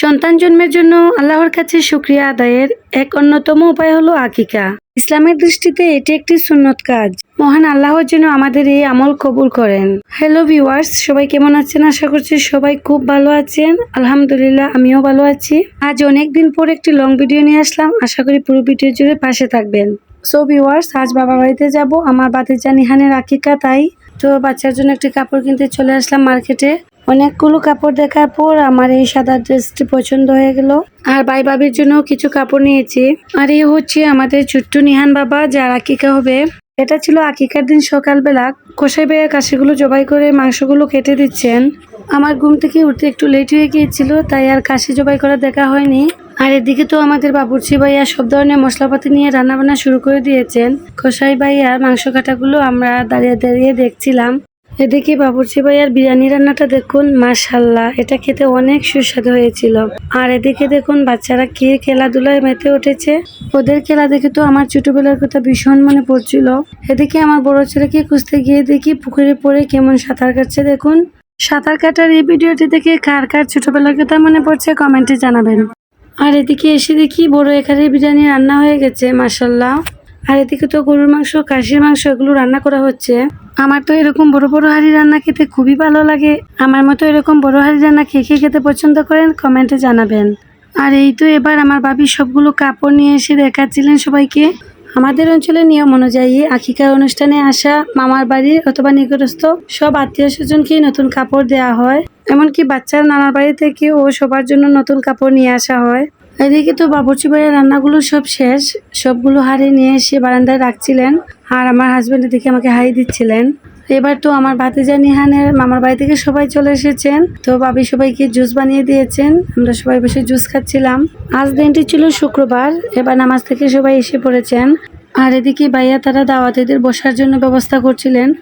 সন্তান জন্মের জন্য আল্লাহর কাছে শুক্রিয়া আদায়ের এক অন্যতম উপায় হলো আকিকা। ইসলামের দৃষ্টিতে এটি একটি সুন্নত কাজ। মহান আল্লাহর জন্য আমাদের এই আমল কবুল করেন। হ্যালো ভিউয়ার্স, সবাই কেমন আছেন? আশা করছি সবাই খুব ভালো আছেন। আলহামদুলিল্লাহ, আমিও ভালো আছি। আজ অনেক দিন পর একটি লং ভিডিও নিয়ে আসলাম। আশা করি পুরো ভিডিও জুড়ে পাশে থাকবেন। সো ভিউয়ার্স আজ বাবা বাড়িতে যাব। আমার বাতিজা নিহানের আকিকা তাই। তো বাচ্চার জন্য একটি কাপড় কিনতে চলে আসলাম মার্কেটে অনেকগুলো কাপড় দেখার পর আমার এই সাদা ড্রেসটি পছন্দ হয়ে গেল। আর ভাই বাবির জন্য কিছু কাপড় নিয়েছি। আর এ হচ্ছে আমাদের ছোট্ট নিহান বাবা, যার আকিকা হবে। এটা ছিল আকিকার দিন সকালবেলা। কষাই ভাইয়া কাশিগুলো জবাই করে মাংসগুলো কেটে দিচ্ছেন। আমার ঘুম থেকে উঠতে একটু লেট হয়ে গিয়েছিল, তাই আর কাশি জবাই করা দেখা হয়নি। আর এদিকে তো আমাদের বাবুর্চি ভাইয়া সব ধরনের মশলাপাতি নিয়ে রান্নাবান্না শুরু করে দিয়েছেন। কষাই ভাইয়ার মাংস কাটাগুলো আমরা দাঁড়িয়ে দাঁড়িয়ে দেখছিলাম। এদিকে বাবুর্চি ভাইয়ার বিরিয়ানি রান্নাটা দেখুন মাশাল্লাহ এটা খেতে অনেক সুস্বাদু হয়েছিল। আর এদিকে দেখুন, বাচ্চারা কি খেলাধুলায় মেতে উঠেছে। ওদের খেলা দেখে তো আমার ছোটবেলার কথা ভীষণ মনে পড়ছিল। এদিকে আমার বড় ছেলেকে খুঁজতে গিয়ে দেখি পুকুরে পড়ে কেমন সাঁতার কাটছে, দেখুন। সাঁতার কাটার এই ভিডিওটি দেখে কার কার ছোটবেলার কথা মনে পড়ছে কমেন্টে জানাবেন। আর এদিকে এসে দেখি বড় এখানে বিরিয়ানি রান্না হয়ে গেছে মাসাল্লাহ আর এদিকে তো গরুর মাংস, খাসির মাংস এগুলো রান্না করা হচ্ছে। আমার তো এরকম বড় বড় হাঁড়ি রান্না খেতে খুবই ভালো লাগে। আমার মতো এরকম বড় হাঁড়ি রান্না কে কে খেতে পছন্দ করেন কমেন্টে জানাবেন। আর এই তো এবার আমার বাবি সবগুলো কাপড় নিয়ে এসে দেখাচ্ছিলেন সবাইকে। আমাদের অঞ্চলে নিয়ম অনুযায়ী আখিকার অনুষ্ঠানে আসা, মামার বাড়ির অথবা নিকটস্থ সব আত্মীয় স্বজনকেই নতুন কাপড় দেওয়া হয়। এমনকি বাচ্চার নানার বাড়ি থেকেও সবার জন্য নতুন কাপড় নিয়ে আসা হয়। এদিকে তো বাবুর্চি ভাইয়ের রান্নাগুলো সব শেষ। সবগুলো হাড়ি নিয়ে এসে বারান্দায় রাখছিলেন। আর আমার হাজব্যান্ড দিকে আমাকে হাই দিচ্ছিলেন। এবার তো আমার ভাতিজা নিহানের মামার বাড়ি থেকে সবাই চলে এসেছেন। তো ভাবি সবাইকে জুস বানিয়ে দিয়েছেন। আমরা সবাই বসে জুস খাচ্ছিলাম। আজ দিনটি ছিল শুক্রবার। এবার নামাজ থেকে সবাই এসে পড়েছেন। আর এদিকে ভাইয়া তারা দাওয়াতিদের বসার জন্য ব্যবস্থা করছিলেন।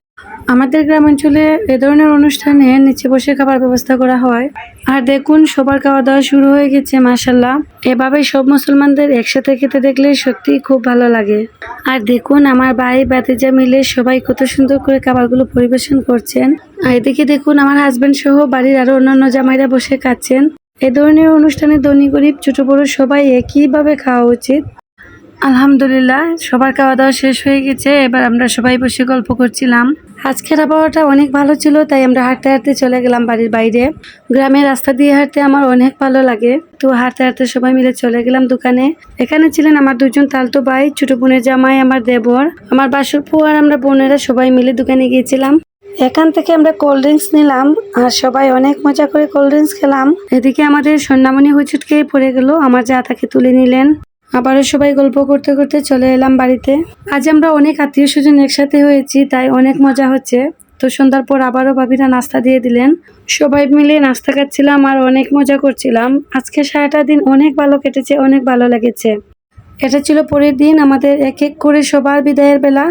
আমাদের গ্রামাঞ্চলে এ ধরনের অনুষ্ঠানে নিচে বসে খাবার ব্যবস্থা করা হয়। আর দেখুন, সবার খাওয়া দাওয়া শুরু হয়ে গেছে মাসাল্লাহ এভাবে সব মুসলমানদের একসাথে খেতে দেখলে সত্যি খুব ভালো লাগে। আর দেখুন, আমার ভাই বাতিজা মিলে সবাই কত সুন্দর করে খাবারগুলো পরিবেশন করছেন। আর এদিকে দেখুন, আমার হাজব্যান্ড সহ বাড়ির আরও অন্যান্য জামাইরা বসে খাচ্ছেন। এ ধরনের অনুষ্ঠানে ধনী গরিব ছোট বড় সবাই একইভাবে খাওয়া উচিত। আলহামদুলিল্লাহ, সবার খাওয়া দাওয়া শেষ হয়ে গেছে। এবার আমরা সবাই বসে গল্প করছিলাম। আজকের আবহাওয়াটা অনেক ভালো ছিল, তাই আমরা হাঁটতে হাঁটতে চলে গেলাম বাড়ির বাইরে। গ্রামের রাস্তা দিয়ে হাঁটতে আমার অনেক ভালো লাগে। তো হাঁটতে হাঁটতে সবাই মিলে চলে গেলাম দোকানে। এখানে ছিলেন আমার দুজন তালতো ভাই, ছোট বোনের জামাই, আমার দেবর। আমার বাসুরপু আর আমরা বোনেরা সবাই মিলে দোকানে গিয়েছিলাম। এখান থেকে আমরা কোল্ড ড্রিঙ্কস নিলাম আর সবাই অনেক মজা করে কোল্ড ড্রিঙ্কস খেলাম। এদিকে আমাদের সন্ধ্যামণি হুচুটকেই পড়ে গেল, আমার যা তাকে তুলে নিলেন। আবারও সবাই গল্প করতে করতে চলে এলাম বাড়িতে। আজ আমরা অনেক আত্মীয় স্বজন একসাথে হয়েছি, তাই অনেক মজা হচ্ছে। তো সন্ধ্যার পর আবারও ভাবিরা নাস্তা দিয়ে দিলেন। সবাই মিলে নাস্তা খাচ্ছিলাম আর অনেক মজা করছিলাম। আজকে সারাটা দিন অনেক ভালো কেটেছে, অনেক ভালো লেগেছে। এটা ছিল পরের দিন, আমাদের এক এক করে সবার বিদায়ের বেলা।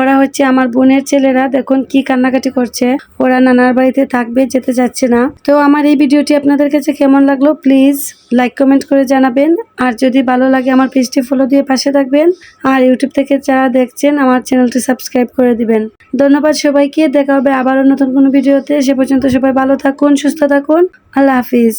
ওরা হচ্ছে আমার বোনের ছেলেরা, দেখুন কি কান্নাকাটি করছে। ওরা নানার বাড়িতে থাকবে, যেতে যাচ্ছে না। তো আমার এই ভিডিওটি আপনাদের কাছে কেমন লাগল, প্লিজ লাইক কমেন্ট করে জানাবেন। আর যদি ভালো লাগে আমার পেজটি ফলো দিয়ে পাশে থাকবেন। আর ইউটিউব থেকে যারা দেখছেন, আমার চ্যানেলটি সাবস্ক্রাইব করে দিবেন। ধন্যবাদ সবাইকে, দেখা হবে আবারও নতুন কোনো ভিডিওতে। সে পর্যন্ত সবাই ভালো থাকুন, সুস্থ থাকুন। আল্লাহ হাফিজ।